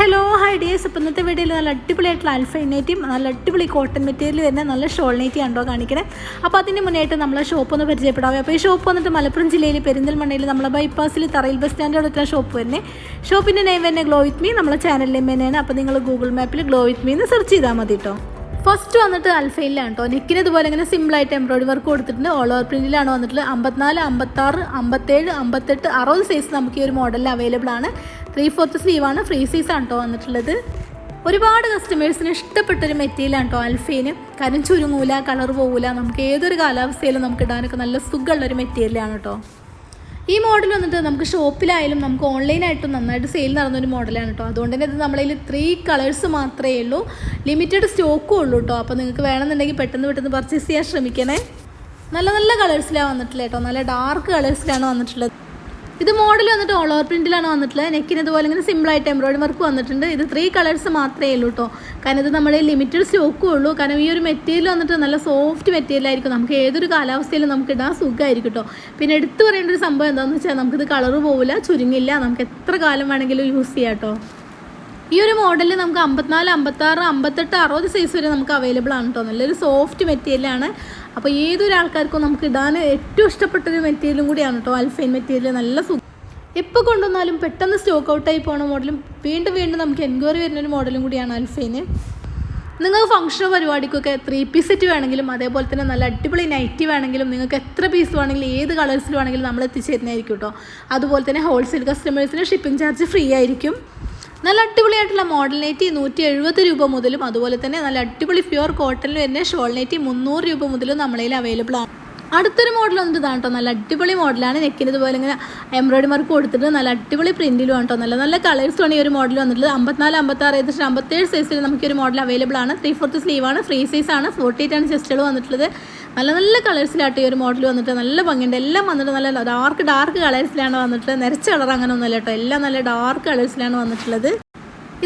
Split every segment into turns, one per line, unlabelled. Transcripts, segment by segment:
Hello high days ഇപ്പം ഇന്നത്തെ വീഡിയോയിൽ നല്ല അടിപൊളിയായിട്ടുള്ള അൽഫൈനേറ്റും നല്ല അടിപൊളി കോട്ടൺ മെറ്റീരിയൽ വരുന്ന നല്ല ഷോൾ നെറ്റി ഉണ്ടോ കാണിക്കണേ. അപ്പോൾ അതിന് മുന്നായിട്ട് നമ്മളെ ഷോപ്പ് ഒന്ന് പരിചയപ്പെടാവേ. അപ്പോൾ ഈ ഷോപ്പ് വന്നിട്ട് മലപ്പുറം ജില്ലയിൽ പെരിന്തൽമണ്ണയിൽ നമ്മളെ ബൈപ്പാസിൽ തറയിൽ ബസ് സ്റ്റാൻഡ് അടുത്ത ഷോപ്പ് വരുന്നത് ഷോപ്പിന്റെ നെയിം തന്നെ ഗ്ലോ വിത്ത് മീ നമ്മളെ ചാനൽ നെയിം തന്നെയാണ്. അപ്പോൾ നിങ്ങൾ ഗൂഗിൾ മാപ്പിൽ ഗ്ലോ വിത്ത് മീ എന്ന് സെർച്ച് ചെയ്താൽ മതി കേട്ടോ ഫസ്റ്റ് വന്നിട്ട് അൽഫയിലാണ് കേട്ടോ. നെക്കിന് ഇതുപോലെ ഇങ്ങനെ സിമ്പിളായിട്ട് എംബ്രോയിഡറി വർക്ക് കൊടുത്തിട്ടുണ്ട്. ഓൾ ഓവർ പ്രിന്റിലാണ് വന്നിട്ടുള്ളത്. അമ്പത്തിനാല് അമ്പത്താറ് അമ്പത്തേഴ് അമ്പത്തെട്ട് അറുപത് സൈസ് നമുക്ക് ഈ ഒരു മോഡലിൽ അവൈലബിൾ ആണ്. ത്രീ ഫോർത്ത് സ്ലീവാണ് ഫ്രീ സൈസ് ആണ് കേട്ടോ വന്നിട്ടുള്ളത്. ഒരുപാട് കസ്റ്റമേഴ്സിന് ഇഷ്ടപ്പെട്ടൊരു മെറ്റീരിയലാണ് കേട്ടോ അൽഫയിന് കാരണം ചുരുങ്ങൂല കളർ പോകൂല നമുക്ക് ഏതൊരു കാലാവസ്ഥയിലും നമുക്ക് ഇടാനൊക്കെ നല്ല സുഖമുള്ളൊരു മെറ്റീരിയലാണ് കേട്ടോ. ഈ മോഡൽ വന്നിട്ട് നമുക്ക് ഷോപ്പിലായാലും നമുക്ക് ഓൺലൈനായിട്ടും നന്നായിട്ട് സെയിൽ നടന്നൊരു മോഡലാണ് കേട്ടോ അതുകൊണ്ട് തന്നെ ഇത് നമ്മളതിൽ ത്രീ കളേഴ്സ് മാത്രമേ ഉള്ളൂ. ലിമിറ്റഡ് സ്റ്റോക്കും ഉള്ളൂ കേട്ടോ അപ്പോൾ നിങ്ങൾക്ക് വേണമെന്നുണ്ടെങ്കിൽ പെട്ടെന്ന് പെട്ടെന്ന് പർച്ചേസ് ചെയ്യാൻ ശ്രമിക്കണേ. നല്ല നല്ല കളേഴ്സിലാണ് വന്നിട്ടുള്ളത് കേട്ടോ നല്ല ഡാർക്ക് കളേഴ്സിലാണ് വന്നിട്ടുള്ളത്. ഇത് മോഡൽ വന്നിട്ട് ഓൾ ഓവർ പ്രിന്റിലാണ് വന്നിട്ടുള്ളത് നെക്കിന് ഇതുപോലെ ഇങ്ങനെ സിമ്പിൾ ആയിട്ട് എംബ്രോയിഡറി വർക്ക് വന്നിട്ടുണ്ട്. ഇത് ത്രീ കളേഴ്സ് മാത്രമേ ഉള്ളൂ കേട്ടോ കാരണം ഇത് നമ്മുടെ ലിമിറ്റഡ് സ്റ്റോക്കും ഉള്ളൂ. കാരണം ഈ ഒരു മെറ്റീരിയൽ വന്നിട്ട് നല്ല സോഫ്റ്റ് മെറ്റീരിയൽ ആയിരിക്കും. നമുക്ക് ഏതൊരു കാലാവസ്ഥയിലും നമുക്ക് ഇടാൻ സുഖമായിരിക്കും കേട്ടോ പിന്നെ എടുത്തു പറയേണ്ട ഒരു സംഭവം എന്താണെന്ന് വെച്ചാൽ നമുക്കിത് കളറ് പോവില്ല ചുരുങ്ങില്ല. നമുക്ക് എത്ര കാലം വേണമെങ്കിലും യൂസ് ചെയ്യാം കേട്ടോ ഈ ഒരു മോഡലിൽ നമുക്ക് അമ്പത്തിനാല് അമ്പത്താറ് അമ്പത്തെട്ട് അറുപത് സൈസ് വരെ നമുക്ക് അവൈലബിൾ ആണ് കേട്ടോ നല്ലൊരു സോഫ്റ്റ് മെറ്റീരിയലാണ് അപ്പോൾ ഏതൊരു ആൾക്കാർക്കും നമുക്ക് ഇടാൻ ഏറ്റവും ഇഷ്ടപ്പെട്ടൊരു മെറ്റീരിയലും കൂടിയാണ് കേട്ടോ. അൽഫൈൻ മെറ്റീരിയൽ. നല്ല സുഖം. എപ്പോൾ കൊണ്ടുവന്നാലും പെട്ടെന്ന് സ്റ്റോക്ക് ഔട്ടായി പോണ മോഡലും വീണ്ടും വീണ്ടും നമുക്ക് എൻക്വയറി വരുന്ന ഒരു മോഡലും കൂടിയാണ് അൽഫൈന് നിങ്ങൾക്ക് ഫംഗ്ഷനോ പരിപാടിക്കൊക്കെ ത്രീ പീസ് സെറ്റ് വേണമെങ്കിലും അതേപോലെ തന്നെ നല്ല അടിപൊളി നൈറ്റി വേണമെങ്കിലും നിങ്ങൾക്ക് എത്ര പീസ് വേണമെങ്കിലും ഏത് കളേഴ്സിൽ വേണമെങ്കിലും നമ്മൾ എത്തിച്ചേരുന്നതായിരിക്കും കേട്ടോ. അതുപോലെ തന്നെ ഹോൾസെയിൽ കസ്റ്റമേഴ്സിന് ഷിപ്പിംഗ് ചാർജ് ഫ്രീ ആയിരിക്കും. നല്ല അടിപൊളിയായിട്ടുള്ള മോഡൽ നൈറ്റി നൂറ്റി എഴുപത് രൂപ മുതലും അതുപോലെ തന്നെ നല്ല അടിപൊളി പ്യുവർ കോട്ടണിൽ വരുന്ന ഷോൾ നൈറ്റി മുന്നൂറ് രൂപ മുതലും നമ്മളതിൽ അവൈലബിൾ ആണ്. അടുത്തൊരു മോഡൽ ഇതാണ് കേട്ടോ നല്ല അടിപൊളി മോഡലാണ് നെക്കിന് ഇതുപോലെ ഇങ്ങനെ എംബ്രോയിഡറി വർക്ക് കൊടുത്തിട്ട് നല്ല അടിപൊളി പ്രിന്റിലും ആണ് നല്ല നല്ല കളേഴ്സ് ഈ ഒരു മോഡൽ വന്നിട്ടുള്ളത്. അമ്പത്തിനാല് അമ്പത്താറ് ഏകദേശം അമ്പത്തേഴ് സൈസിൽ നമുക്ക് ഒരു മോഡൽ അവൈലബിൾ ആണ്. ത്രീ ഫോർത്ത് സ്ലീവ് ആണ്. ഫ്രീ സൈസ് ആണ്. ഫോർട്ടി എയ്റ്റ് ആണ് ചെസ്റ്റുകൾ വന്നിട്ടുള്ളത്. നല്ല നല്ല കളേഴ്സിലാട്ടോ ഈ ഒരു മോഡൽ വന്നിട്ട് നല്ല ഭംഗിയുണ്ട്. എല്ലാം വന്നിട്ട് നല്ല ഡാർക്ക് ഡാർക്ക് കളേഴ്സിലാണ് വന്നിട്ട് നിരച്ച കളർ അങ്ങനെ ഒന്നുമല്ല കേട്ടോ. എല്ലാം നല്ല ഡാർക്ക് കളേഴ്സിലാണ് വന്നിട്ടുള്ളത്.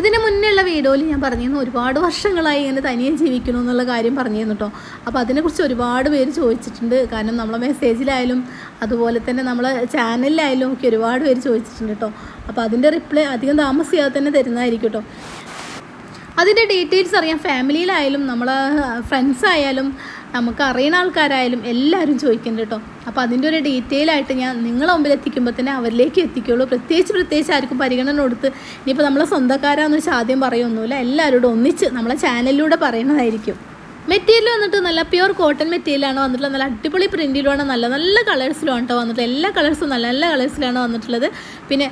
ഇതിന് മുന്നേ ഉള്ള വീഡിയോയിൽ ഞാൻ പറഞ്ഞിരുന്നു ഒരുപാട് വർഷങ്ങളായി ഇങ്ങനെ തനിയെ ജീവിക്കണം എന്നുള്ള കാര്യം പറഞ്ഞിരുന്നു കേട്ടോ. അപ്പോൾ അതിനെക്കുറിച്ച് ഒരുപാട് പേര് ചോദിച്ചിട്ടുണ്ട്. കാരണം നമ്മളെ മെസ്സേജിലായാലും അതുപോലെ തന്നെ നമ്മളെ ചാനലിലായാലും ഒക്കെ ഒരുപാട് പേര് ചോദിച്ചിട്ടുണ്ട് കേട്ടോ. അപ്പോൾ അതിന്റെ റിപ്ലൈ അധികം താമസിയാതെ തന്നെ തരുന്നതായിരിക്കും കേട്ടോ. അതിന്റെ ഡീറ്റെയിൽസ് അറിയാം. ഫാമിലിയിലായാലും നമ്മളെ ഫ്രണ്ട്സ് ആയാലും നമുക്ക് അറിയുന്ന ആൾക്കാരായാലും എല്ലാവരും ചോദിക്കുന്നുണ്ട് കേട്ടോ. അപ്പോൾ അതിന്റെ ഒരു ഡീറ്റെയിൽ ആയിട്ട് ഞാൻ നിങ്ങളെ മുമ്പിൽ എത്തിക്കുമ്പോൾ തന്നെ അവരിലേക്ക് എത്തിക്കുള്ളൂ. പ്രത്യേകിച്ച് പ്രത്യേകിച്ച് ആർക്കും പരിഗണന കൊടുത്ത് ഇനിയിപ്പോൾ നമ്മളെ സ്വന്തക്കാരാന്ന് വെച്ചാൽ ആദ്യം പറയൊന്നുമില്ല എല്ലാവരോടും ഒന്നിച്ച് നമ്മളെ ചാനലിലൂടെ പറയുന്നതായിരിക്കും. മെറ്റീരിയൽ വന്നിട്ട് നല്ല പ്യുവർ കോട്ടൺ മെറ്റീരിയലാണ് വന്നിട്ടുള്ളത്. നല്ല അടിപൊളി പ്രിന്റിലുമാണ് നല്ല നല്ല കളേഴ്സിലും കേട്ടോ വന്നിട്ടുള്ളത്. എല്ലാ കളേഴ്സും നല്ല നല്ല കളേഴ്സിലാണ് വന്നിട്ടുള്ളത്. പിന്നെ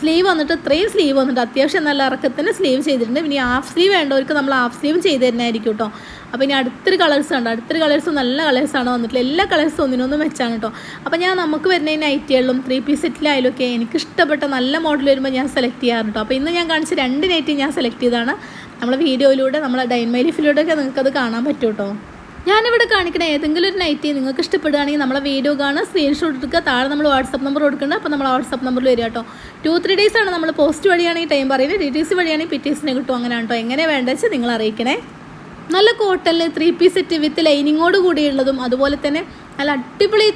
സ്ലീവ് വന്നിട്ട് ഇത്രയും സ്ലീവ് വന്നിട്ട് അത്യാവശ്യം നല്ല ഇറക്കത്തിന് സ്ലീവ് ചെയ്തിട്ടുണ്ട്. പിന്നെ ഹാഫ് സ്ലീവ് വേണ്ടവർക്ക് നമ്മൾ ഹാഫ് സ്ലീവ് ചെയ്ത് തരുന്നതായിരിക്കും കേട്ടോ. അപ്പോൾ ഇനി അടുത്തൊരു കളേഴ്സ് ഉണ്ട് അടുത്തൊരു കളേഴ്സ് നല്ല കളേഴ്സാണ് വന്നിട്ടുള്ളത്. എല്ലാ കളേഴ്സും ഒന്നിനൊന്നും വെച്ചാണ് കേട്ടോ. അപ്പോൾ ഞാൻ നമുക്ക് വരുന്ന ഈ നൈറ്റികളിലും ത്രീ പീസ് സെറ്റിലായാലും ഒക്കെ എനിക്ക് ഇഷ്ടപ്പെട്ട നല്ല മോഡൽ വരുമ്പോൾ ഞാൻ സെലക്ട് ചെയ്യാറുണ്ട് കേട്ടോ. അപ്പോൾ ഇന്ന് ഞാൻ കാണിച്ച രണ്ട് നൈറ്റി ഞാൻ സെലക്ട് ചെയ്തതാണ്. നമ്മളെ വീഡിയോയിലൂടെ നമ്മളെ ഡൈൻമൈ ലൈഫിലൂടെ ഒക്കെ നിങ്ങൾക്കത് കാണാൻ പറ്റും കേട്ടോ. ഞാനിവിടെ കാണിക്കുന്ന ഏതെങ്കിലും ഒരു നൈറ്റി നിങ്ങൾക്ക് ഇഷ്ടപ്പെടുകയാണെങ്കിൽ നമ്മളെ വീഡിയോ കാണുക സ്ക്രീൻഷോട്ട് എടുക്കുക താഴെ നമ്മൾ വാട്സപ്പ് നമ്പർ കൊടുക്കുന്നുണ്ട് അപ്പോൾ നമ്മൾ വാട്സപ്പ് നമ്പറിൽ വരിക കേട്ടോ. ടു ത്രീ ഡേയ്സ് ആണ് നമ്മൾ പോസ്റ്റ് വഴിയാണെങ്കിൽ ടൈം പറയുന്നത്. ഡി ടി സി വഴിയാണെങ്കിൽ പിറ്റീസിനെ കിട്ടും അങ്ങനെ കേട്ടോ. എങ്ങനെ വേണ്ടത് നിങ്ങൾ അറിയിക്കണേ. നല്ല കോട്ടണിൽ ത്രീ പീസ് സെറ്റ് വിത്ത് ലൈനിങ്ങോട് കൂടിയുള്ളതും അതുപോലെ തന്നെ നല്ല അടിപൊളി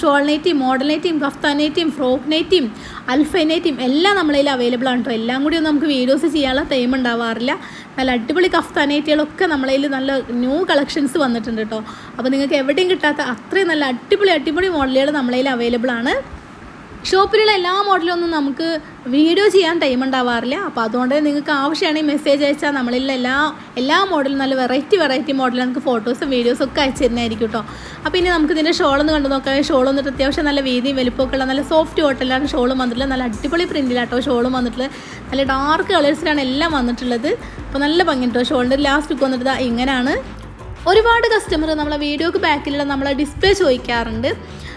ഷോൾ നൈറ്റിയും മോഡൽ നൈറ്റിയും കഫ്താൻ നൈറ്റിയും ഫ്രോക്ക് നൈറ്റിയും അൽഫൈ നൈറ്റിയും എല്ലാം നമ്മളതിൽ അവൈലബിൾ ആണ് കേട്ടോ എല്ലാം കൂടി ഒന്നും നമുക്ക് വീഡിയോസ് ചെയ്യാനുള്ള ടൈം ഉണ്ടാവാറില്ല. നല്ല അടിപൊളി കഫ്താനേറ്റികളൊക്കെ നമ്മളതിൽ നല്ല ന്യൂ കളക്ഷൻസ് വന്നിട്ടുണ്ട് കേട്ടോ അപ്പോൾ നിങ്ങൾക്ക് എവിടെയും കിട്ടാത്ത അത്രയും നല്ല അടിപൊളി അടിപൊളി മോഡലുകൾ നമ്മളതിൽ അവൈലബിൾ ആണ്. ഷോപ്പിലുള്ള എല്ലാ മോഡലൊന്നും നമുക്ക് വീഡിയോ ചെയ്യാൻ ടൈം ഉണ്ടാവാറില്ല. അപ്പോൾ അതുകൊണ്ട് നിങ്ങൾക്ക് ആവശ്യമാണെങ്കിൽ മെസ്സേജ് അയച്ചാൽ നമ്മളിൽ എല്ലാ എല്ലാ മോഡലും നല്ല വെറൈറ്റി വെറൈറ്റി മോഡൽ നമുക്ക് ഫോട്ടോസും വീഡിയോസും ഒക്കെ അയച്ചു തരുന്നതായിരിക്കും കേട്ടോ അപ്പോൾ ഇനി നമുക്ക് ഇതിന്റെ ഷോളൊന്ന് കണ്ടു നോക്കാം. ഷോൾ വന്നിട്ട് അത്യാവശ്യം നല്ല വീതിയും വലിപ്പമൊക്കെ ഉള്ള നല്ല സോഫ്റ്റ് കോട്ടലാണ് ഷോളും വന്നിട്ടുള്ളത്. നല്ല അടിപൊളി പ്രിന്റിലാട്ടോ ഷോളും വന്നിട്ടുള്ളത്. നല്ല ഡാർക്ക് കളേഴ്സിലാണ് എല്ലാം വന്നിട്ടുള്ളത്. അപ്പോൾ നല്ല ഭംഗി കേട്ടോ ഷോളിന്റെ ലാസ്റ്റ് ലുക്ക് വന്നിട്ട് ഇങ്ങനെയാണ് ഒരുപാട് കസ്റ്റമർ നമ്മളെ വീഡിയോക്ക് ബാക്കിലുള്ള നമ്മളെ ഡിസ്പ്ലേ ചോദിക്കാറുണ്ട്.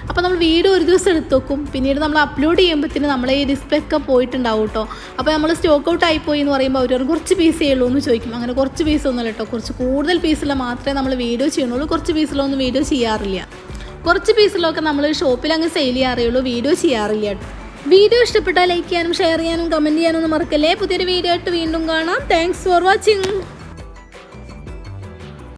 അപ്പോൾ നമ്മൾ വീഡിയോ ഒരു ദിവസം എടുത്ത് വെക്കും പിന്നീട് നമ്മൾ അപ്ലോഡ് ചെയ്യുമ്പോഴത്തേന് നമ്മളെ ഈ ഡിസ്പ്ലേ ഒക്കെ പോയിട്ടുണ്ടാവും കേട്ടോ അപ്പോൾ നമ്മൾ സ്റ്റോക്ക് ഔട്ട് ആയിപ്പോയി എന്ന് പറയുമ്പോൾ അവർ കുറച്ച് പീസേ ഉള്ളൂ എന്ന് ചോദിക്കും. അങ്ങനെ കുറച്ച് പീസ് ഒന്നുമല്ല കേട്ടോ കുറച്ച് കൂടുതൽ പീസുള്ള മാത്രമേ നമ്മൾ വീഡിയോ ചെയ്യുന്നുള്ളൂ. കുറച്ച് പീസിലൊന്നും വീഡിയോ ചെയ്യാറില്ല. കുറച്ച് പീസിലൊക്കെ നമ്മൾ ഷോപ്പിൽ അങ്ങ് സെയിൽ ചെയ്യാറേ വീഡിയോ ചെയ്യാറില്ല കേട്ടോ വീഡിയോ ഇഷ്ടപ്പെട്ടാൽ ലൈക്ക് ചെയ്യാനും ഷെയർ ചെയ്യാനും കമന്റ് ചെയ്യാനും ഒന്നും മറക്കല്ലേ? പുതിയൊരു വീഡിയോ ആയിട്ട് വീണ്ടും കാണാം. Thanks for watching